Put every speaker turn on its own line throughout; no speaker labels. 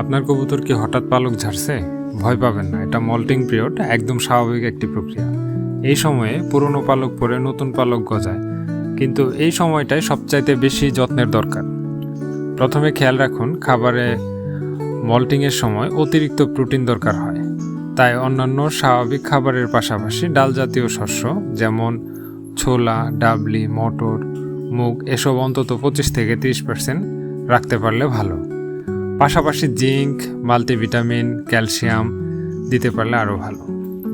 আপনার কবুতর কি হঠাৎ পালক ঝাড়ছে? ভয় পাবেন না, এটা মল্টিং পিরিয়ড, একদম স্বাভাবিক একটি প্রক্রিয়া। এই সময়ে পুরনো পালক পরে নতুন পালক গজায়, কিন্তু এই সময়টাই সবচাইতে বেশি যত্নের দরকার। প্রথমে খেয়াল রাখুন, খাবারে মল্টিংয়ের সময় অতিরিক্ত প্রোটিন দরকার হয়। তাই অন্যান্য স্বাভাবিক খাবারের পাশাপাশি ডাল জাতীয় শস্য, যেমন ছোলা, ডাবলি, মটর, মুগ, এসব অন্তত পঁচিশ থেকে তিরিশ পার্সেন্ট রাখতে পারলে ভালো। পাশাপাশি জিঙ্ক, মাল্টিভিটামিন, ক্যালসিয়াম দিতে পারলে আরও ভালো,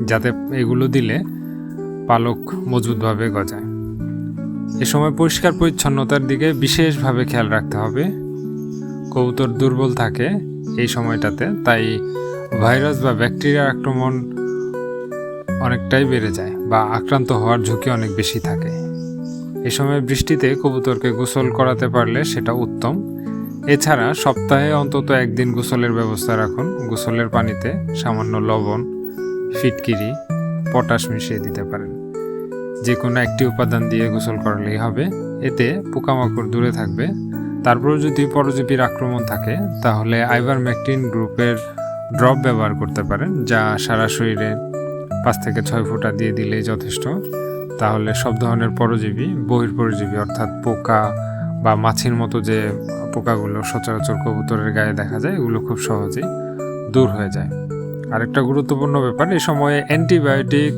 যাতে এগুলো দিলে পালক মজবুতভাবে গজায়। এ সময় পরিষ্কার পরিচ্ছন্নতার দিকে বিশেষভাবে খেয়াল রাখতে হবে। কবুতর দুর্বল থাকে এই সময়টাতে, তাই ভাইরাস বা ব্যাকটেরিয়ার আক্রমণ অনেকটাই বেড়ে যায় বা আক্রান্ত হওয়ার ঝুঁকি অনেক বেশি থাকে। এ সময় বৃষ্টিতে কবুতরকে গোসল করাতে পারলে সেটা উত্তম। এছাড়া সপ্তাহে অন্তত একদিন গোসলের ব্যবস্থা রাখুন। গোসলের পানিতে সামান্য লবণ, ফিটকিরি, পটাশ মিশিয়ে দিতে পারেন। যে কোনো একটি উপাদান দিয়ে গোসল করালেই হবে। এতে পোকামাকড় দূরে থাকবে। তারপরেও যদি পরজীবীর আক্রমণ থাকে, তাহলে আইভারমেকটিন গ্রুপের ড্রপ ব্যবহার করতে পারেন, যা সারা শরীরে পাঁচ থেকে ছয় ফোঁটা দিয়ে দিলেই যথেষ্ট। তাহলে সব ধরনের পরজীবী বহির্পরজীবী অর্থাৎ পোকা বা মাছির মতো যে পোকাগুলো সচরাচর কবুতরের গায়ে দেখা যায়, এগুলো খুব সহজেই দূর হয়ে যায়। আরেকটা গুরুত্বপূর্ণ ব্যাপার এই সময়ে অ্যান্টিবায়োটিক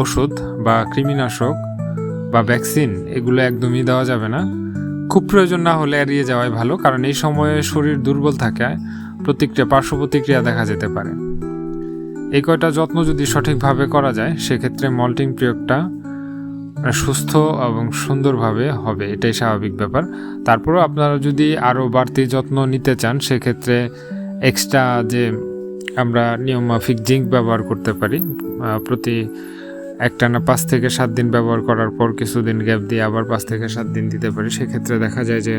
ওষুধ বা কৃমিনাশক বা ভ্যাকসিন এগুলো একদমই দেওয়া যাবে না। খুব প্রয়োজন না হলে এড়িয়ে যাওয়াই ভালো, কারণ এই সময়ে শরীর দুর্বল থাকায় প্রতিক্রিয়া পার্শ্ব প্রতিক্রিয়া দেখা যেতে পারে। এই কয়টা যত্ন যদি সঠিকভাবে করা যায়, সেক্ষেত্রে মল্টিং প্রয়োগটা সুস্থ এবং সুন্দরভাবে হবে, এটাই স্বাভাবিক ব্যাপার। তারপরেও আপনারা যদি আরও বাড়তি যত্ন নিতে চান, সেক্ষেত্রে এক্সট্রা যে আমরা নিয়মমাফিক জিঙ্ক ব্যবহার করতে পারি প্রতি একটানা পাঁচ থেকে সাত দিন ব্যবহার করার পর কিছুদিন গ্যাপ দিয়ে আবার পাঁচ থেকে সাত দিন দিতে পারি, সেক্ষেত্রে দেখা যায় যে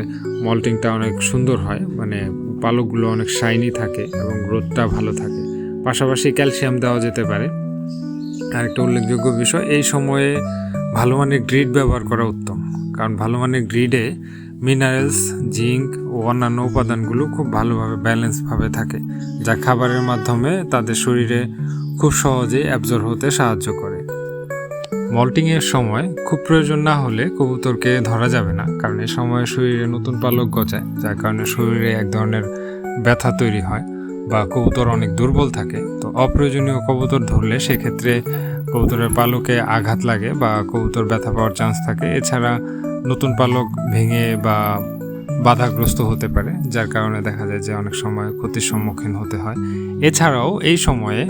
মল্টিংটা অনেক সুন্দর হয় মানে পালকগুলো অনেক শাইনি থাকে এবং গ্রোথটা ভালো থাকে। পাশাপাশি ক্যালসিয়াম দেওয়া যেতে পারে। আরেকটা উল্লেখযোগ্য বিষয়, এই সময়ে ভালো মানের গ্রিড ব্যবহার করা উত্তম। কারণ ভালো মানের গ্রিডে মিনারেলস জিঙ্ক ও অন্যান্য উপাদানগুলো খুব ভালোভাবে ব্যালেন্সভাবে থাকে, যা খাবারের মাধ্যমে তাদের শরীরে খুব সহজেই অ্যাবজর্ব হতে সাহায্য করে। মল্টিংয়ের সময় খুব প্রয়োজন না হলে কবুতরকে ধরা যাবে না, কারণ এ সময় শরীরে নতুন পালক গজায়, যার কারণে শরীরে এক ধরনের ব্যথা তৈরি হয়। বা কবুতর অনেক দুর্বল থাকে, তো অপ্রয়োজনীয় কবুতর ধরলে সেক্ষেত্রে কবুতরের পালকে আঘাত লাগে বা কবুতর ব্যথা পাওয়ার চান্স থাকে। এছাড়া নতুন পালক ভেঙে বা বাধাগ্রস্ত হতে পারে, যার কারণে দেখা যায় যে অনেক সময় ক্ষতির সম্মুখীন হতে হয়। এছাড়াও এই সময়ে,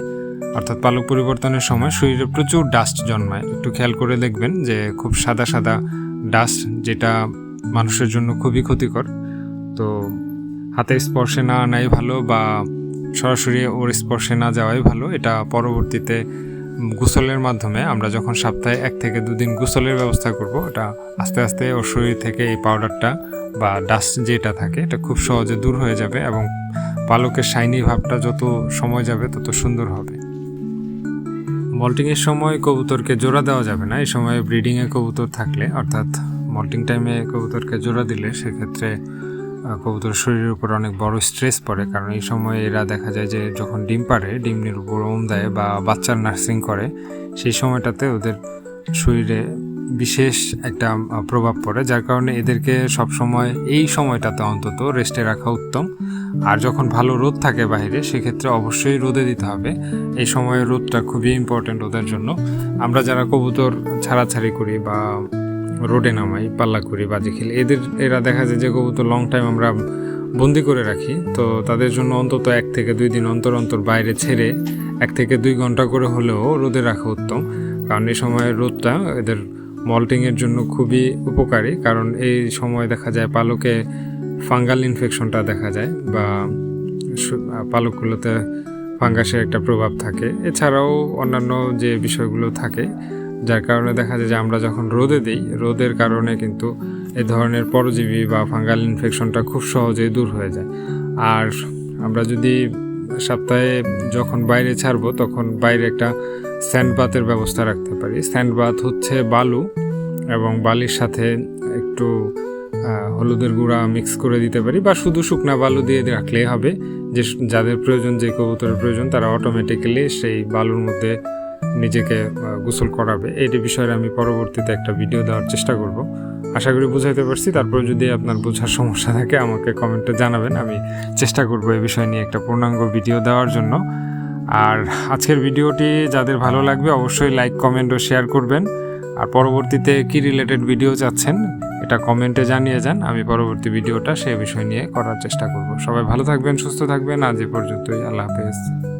অর্থাৎ পালক পরিবর্তনের সময় শরীরে প্রচুর ডাস্ট জন্মায়। একটু খেয়াল করে দেখবেন যে খুব সাদা সাদা ডাস্ট যেটা মানুষের জন্য খুবই ক্ষতিকর। তো হাতে স্পর্শে না আনাই ভালো বা সরাসরি ওর স্পর্শে না যাওয়াই ভালো। এটা পরবর্তীতে গোসলের মাধ্যমে আমরা যখন সপ্তাহে এক থেকে দুদিন গোসলের ব্যবস্থা করব, এটা আস্তে আস্তে ওর শরীর থেকে এই পাউডারটা বা ডাস্ট যেটা থাকে, এটা খুব সহজে দূর হয়ে যাবে এবং পালকের শাইনি ভাবটা যত সময় যাবে তত সুন্দর হবে। মল্টিংয়ের সময় কবুতরকে জোড়া দেওয়া যাবে না, এই সময় ব্রিডিংয়ে কবুতর থাকলে, অর্থাৎ মল্টিং টাইমে কবুতরকে জোড়া দিলে সেক্ষেত্রে কবুতর শরীরের উপর অনেক বড় স্ট্রেস পড়ে, কারণ এই সময় এরা দেখা যায় যে যখন ডিম পারে ডিমের উপর ওম দেয় বা বাচ্চার নার্সিং করে, সেই সময়টাতে ওদের শরীরে বিশেষ একটা প্রভাব পড়ে, যার কারণে এদেরকে সবসময় এই সময়টাতে অন্তত রেস্টে রাখা উত্তম। আর যখন ভালো রোদ থাকে বাইরে, সেক্ষেত্রে অবশ্যই রোদে দিতে হবে। এই সময়ে রোদটা খুবই ইম্পর্ট্যান্ট ওদের জন্য। আমরা যারা কবুতর ছাড়াছাড়ি করি বা রোডে নামাই পাল্লা করি বাজি খেলি এদের, এরা দেখা যায় যে কবুতর লং টাইম আমরা বন্দি করে রাখি। তো তাদের জন্য অন্তত এক থেকে দুই দিন অন্তর অন্তর বাইরে ছেড়ে এক থেকে দুই ঘণ্টা করে হলেও রোদে রাখা উত্তম। কারণ এই সময় রোদটা এদের মল্টিংয়ের জন্য খুবই উপকারী। কারণ এই সময় দেখা যায় পালকে ফাঙ্গাল ইনফেকশনটা দেখা যায় বা পালকগুলোতে ফাঙ্গাসের একটা প্রভাব থাকে। এছাড়াও অন্যান্য যে বিষয়গুলো থাকে যার কারণে দেখা যায় যে আমরা যখন রোদে দিই, রোদের কারণে কিন্তু এ ধরনের পরজীবী বা ফাঙ্গাল ইনফেকশনটা খুব সহজেই দূর হয়ে যায়। আর আমরা যদি সপ্তাহে যখন বাইরে ছাড়বো, তখন বাইরে একটা স্যান্ড বাথের ব্যবস্থা রাখতে পারি। স্যান্ড বাথ হচ্ছে বালু এবং বালির সাথে একটু হলুদের গুঁড়া মিক্স করে দিতে পারি বা শুধু শুকনা বালু দিয়ে রাখলেই হবে। যে যাদের প্রয়োজন, যে কবুতরের প্রয়োজন, তারা অটোমেটিক্যালি সেই বালুর মধ্যে নিজেকে গোসল করাবে। এইটি বিষয়ে আমি পরবর্তীতে একটা ভিডিও দেওয়ার চেষ্টা করব। আশা করি বুঝাইতে পারছি। তারপর যদি আপনার বোঝার সমস্যা থাকে, আমাকে কমেন্টে জানাবেন। আমি চেষ্টা করব এই বিষয় নিয়ে একটা পূর্ণাঙ্গ ভিডিও দেওয়ার জন্য। আর আজকের ভিডিওটি যাদের ভালো লাগবে, অবশ্যই লাইক কমেন্ট ও শেয়ার করবেন। আর পরবর্তীতে কি রিলেটেড ভিডিও চাচ্ছেন, এটা কমেন্টে জানিয়ে যান। আমি পরবর্তী ভিডিওটা সেই বিষয় নিয়ে করার চেষ্টা করব। সবাই ভালো থাকবেন, সুস্থ থাকবেন। আজ এ পর্যন্তই। আল্লাহ হাফেজ।